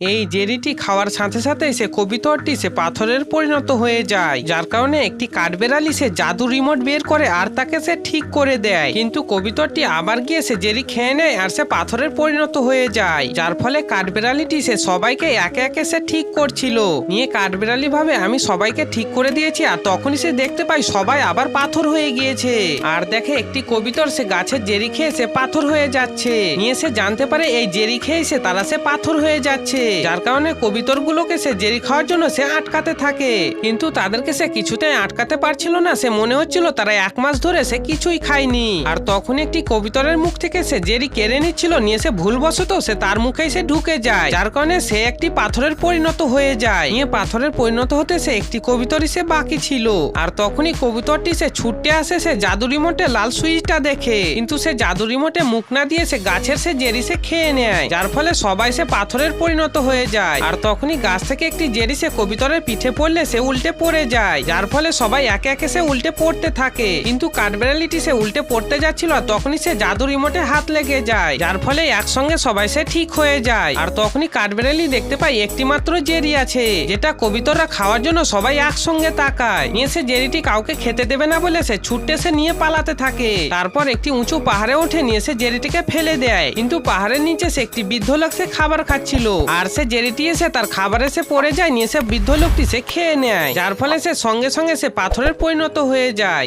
এই জেরিটি খাওয়ার সাথে সাথে সে কবিতরটি সে পাথরের পরিণত হয়ে যায়, যার কারণে একটি কাঠবেড়ালি সে জাদু রিমোট বের করে আর তাকে সে ঠিক করে দেয়। কিন্তু কবিতরটি আবার গিয়ে সে জেরি খেয়ে নেয় আর সে পাথরের পরিণত হয়ে যায়, যার ফলে কাঠবেড়ালিটি সে সবাইকে একে একে সে ঠিক করছিল। নিয়ে কাঠবেড়ালি ভাবে, আমি সবাইকে ঠিক করে দিয়েছি আর তখনই সে দেখতে পাই সবাই আবার পাথর হয়ে গিয়েছে। আর দেখে একটি কবিতর সে গাছের জেরি খেয়ে সে পাথর হয়ে যাচ্ছে। নিয়ে সে জানতে পারে, এই জেরি খেয়ে সে তারা সে পাথর হয়ে যাচ্ছে। যার কারণে কবিতর গুলোকে সে জেরি খাওয়ার জন্য সে আটকাতে থাকে। কিন্তু তাদেরকে সে কিছুতেই আটকাতে পারছিল না। সে মনে হচ্ছিল তারা এক মাস ধরে সে কিছুই খায়নি। আর তখন একটি কবিতরের মুখ থেকে সে জেরি কেড়ে নিচ্ছিল নিয়ে সে ভুলবশত সে তার মুখেই সে ঢুকে যায়। যার কারণে সে একটি পাথরের পরিণত হয়ে যায়। নিয়ে পাথরের পরিণত হতে সে একটি কবিতরই সে বাকি ছিল। আর তখনই কবিতরটি সে ছুটতে আসে সে জাদু রিমোটে লাল সুইচটা দেখে। কিন্তু সে জাদু রিমোটে মুখ না দিয়ে সে গাছের সে জেরি সে খেয়ে নেয়। যার ফলে সবাই সে পাথরের পরিণত হয়ে যায়। আর তখনই গাছ থেকে একটি জেরি সে কবিতরের পিঠে পড়লে সে উল্টে পড়ে যায়। যার ফলে সবাই একে একে সে উল্টে পড়তে থাকে। কিন্তু কাঠবেড়ালিটি সে উল্টে পড়তে যাচ্ছিল, তখনই সে জাদু রিমোটে হাত লেগে যায়। যার ফলে একসঙ্গে সবাই সে ঠিক হয়ে যায়। আর তখনই কাঠবেড়ালি দেখতে পাই একটি মাত্র জেরি আছে, যেটা কবিতররা খাওয়ার জন্য সবাই একসঙ্গে তাকায়। নিয়ে সে জেরিটি কাউকে খেতে দেবে না বলে সে ছুটতে সে নিয়ে পালাতে থাকে। তারপর একটি উঁচু পাহাড়ে ওঠে, নিয়ে সে জেরিটিকে ফেলে দেয়। কিন্তু পাহাড়ের নিচে সে একটি বৃদ্ধ লোক সে খাবার খাচ্ছিল। আর সে জেরিটি এসে তার খাবারে সে পড়ে যায়, নিয়ে সে বৃদ্ধ লোকটি সে খেয়ে নেয়। যার ফলে সে সঙ্গে সঙ্গে সে পাথরের পরিণত হয়ে যায়।